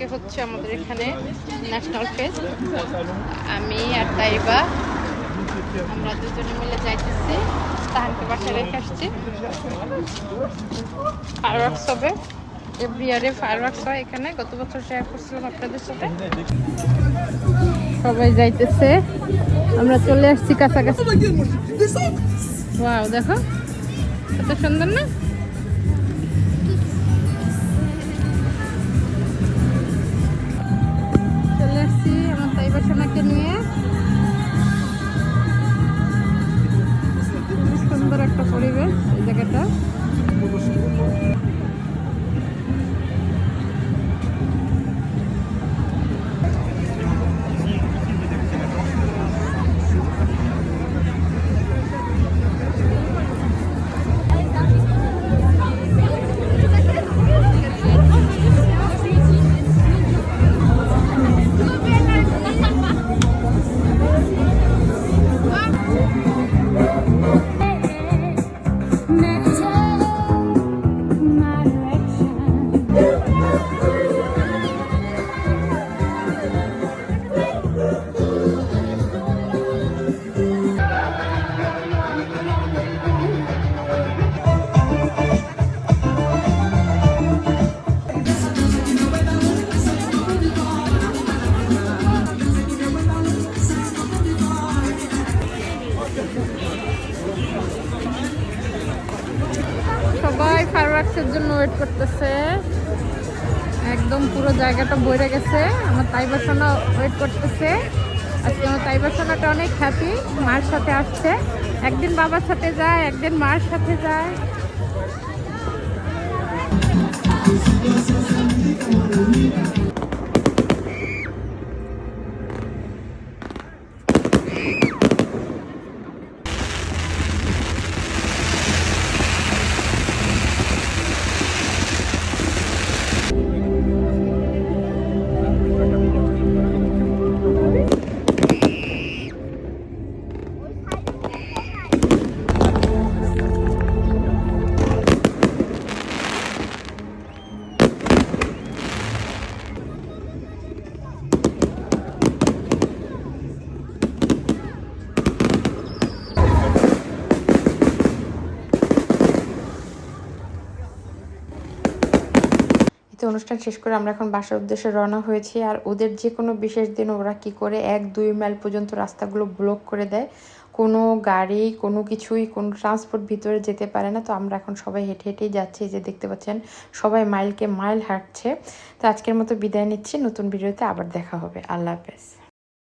আজকে হচ্ছে আমাদের এখানে ন্যাশনাল ফেস্ট। আমি আর তাইবা, আমরা দুজনে মিলে যাইতেছি। তাহানকে বাসায় রেখে আসছি। ফায়ারওয়ার্কস হবে। এভরি ইয়ারে ফায়ারওয়ার্কস হয় এখানে। গত বছর শেয়ার করছিলাম আপনাদের সাথে। সবাই যাইতেছে। আমরা চলে আসছি কাছাকাছি। দেখো কত সুন্দর না? তাইবা নিয়ে next. সবাই ফায়ারওয়ার্কসের জন্য ওয়েট করতেছে। একদম পুরো জায়গাটা বইরে গেছে। আমার তাই বাসনা ওয়েট করতেছে। আজকে আমার তাই বাসনাটা অনেক হ্যাপি মার সাথে আসছে। একদিন বাবার সাথে যায়, একদিন মার সাথে যায়। তো অনুষ্ঠান শেষ করে আমরা এখন বাসার উদ্দেশ্যে রওনা হয়েছি। আর ওদের যে কোনো বিশেষ দিন ওরা কি করে এক, দুই মাইল পর্যন্ত রাস্তাগুলো ব্লক করে দেয়। কোনো গাড়ি, কোনো কিছুই, কোনো ট্রান্সপোর্ট ভিতরে যেতে পারে না। তো আমরা এখন সবাই হেঁটে হেঁটেই যাচ্ছি। যে দেখতে পাচ্ছেন, সবাই মাইলকে মাইল হাঁটছে। তো আজকের মতো বিদায় নিচ্ছি। নতুন ভিডিওতে আবার দেখা হবে। আল্লাহ হাফেজ।